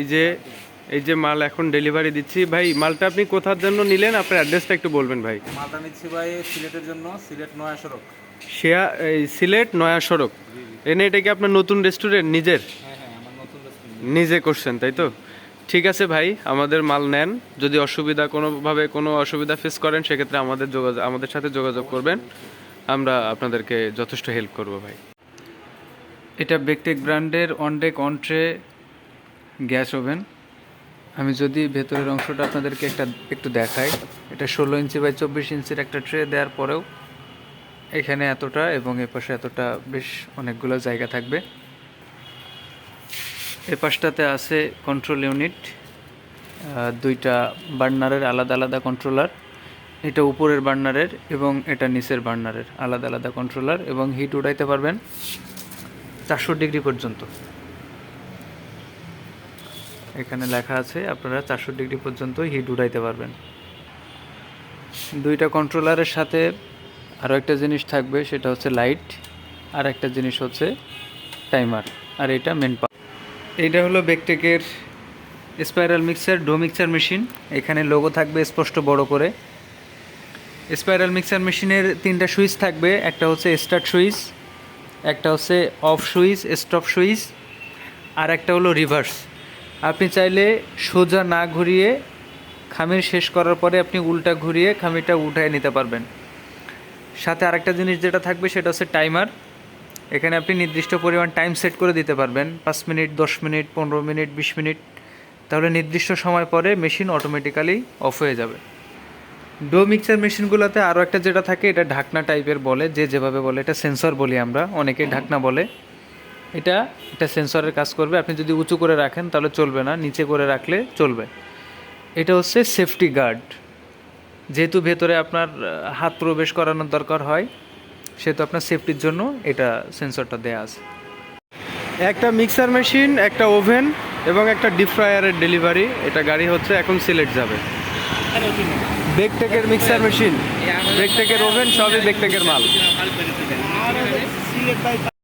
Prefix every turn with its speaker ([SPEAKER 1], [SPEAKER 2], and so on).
[SPEAKER 1] এই যে এই যে মাল এখন ডেলিভারি দিচ্ছি। ভাই মালটা আপনি কোথার জন্য নিলেন? আপনার অ্যাড্রেসটা একটু বলবেন ভাই।
[SPEAKER 2] মালটা নিচ্ছি ভাই সিলেটের জন্য সিলেট নয়া সড়ক।
[SPEAKER 1] শেয়া এই সিলেট নয়া সড়ক। এনে এটা কি আপনার নতুন রেস্টুরেন্ট নিজের?
[SPEAKER 2] হ্যাঁ হ্যাঁ আমার নতুন রেস্টুরেন্ট
[SPEAKER 1] নিজে করছেন তাই তো? ঠিক আছে ভাই আমাদের মাল নেন। যদি অসুবিধা কোনোভাবে কোনো অসুবিধা ফেস করেন সেক্ষেত্রে আমাদের যোগাযোগ আমাদের সাথে যোগাযোগ করবেন। আমরা আপনাদেরকে যথেষ্ট হেল্প করব ভাই। এটা বেকটেক ব্র্যান্ডের অনডেক অনট্রে গ্যাস ওভেন। আমি যদি ভেতরের অংশটা আপনাদেরকে একটা, একটু দেখাই। এটা ষোলো ইঞ্চি বাই চব্বিশ ইঞ্চির একটা ট্রে দেওয়ার পরেও এখানে এতটা এবং এ পাশে এতটা বেশ অনেকগুলো জায়গা থাকবে। এ পাশটাতে আছে কন্ট্রোল ইউনিট দুইটা বার্নারের আলাদা আলাদা কন্ট্রোলার এটা উপরের বার্নারের এবং এটা নিচের বার্নারের আলাদা আলাদা কন্ট্রোলার এবং হিট উঠাইতে পারবেন চারশো ডিগ্রি পর্যন্ত। এখানে লেখা আছে, আপনারা চারশো ডিগ্রি পর্যন্ত হিট উঠাইতে পারবেন। দুইটা কন্ট্রোলারের সাথে আরও একটা জিনিস থাকবে, সেটা হচ্ছে লাইট আর একটা জিনিস হচ্ছে টাইমার আর এটা মেন পা এইটা হলো বেকটেকের spiral mixer dough mixer machine এখানে লোগো থাকবে স্পষ্ট বড় করে। স্পাইরাল মিক্সার মেশিনের তিনটা সুইচ থাকবে, একটা হচ্ছে স্টার্ট সুইচ, একটা হচ্ছে অফ সুইচ স্টপ সুইচ, আর একটা হলো রিভার্স আপনি চাইলে সোজা না ঘুরিয়ে খামির শেষ করার পরে আপনি উল্টা ঘুরিয়ে খামিরটা উঠায় নিতে পারবেন। সাথে আরেকটা জিনিস যেটা থাকবে সেটা হচ্ছে টাইমার। এখানে আপনি নির্দিষ্ট পরিমাণ টাইম সেট করে দিতে পারবেন। পাঁচ মিনিট, দশ মিনিট, পনেরো মিনিট, বিশ মিনিট। তাহলে নির্দিষ্ট সময় পরে মেশিন অটোমেটিক্যালি অফ হয়ে যাবে। ডো মিক্সার মেশিনগুলোতে আরও একটা যেটা থাকে, এটা ঢাকনা টাইপের বলে, যে যেভাবে বলে, এটা সেন্সর বলি আমরা অনেকে ঢাকনা বলে। এটা এটা সেন্সরের কাজ করবে। আপনি যদি উঁচু করে রাখেন তাহলে চলবে না, নিচে করে রাখলে চলবে। এটা হচ্ছে সেফটি গার্ড যেহেতু ভেতরে আপনার হাত প্রবেশ করানোর দরকার হয়, সেহেতু আপনার সেফটির জন্য এটা সেন্সরটা দেয়া আছে। একটা মিক্সার মেশিন একটা ওভেন এবং একটা ডিপ ফ্রায়ারের ডেলিভারি এটা গাড়ি হচ্ছে, এখন সিলেট যাবে। বেকটেকের মিক্সার মেশিন বেকটেকের ওভেন সবই বেকটেকের মাল।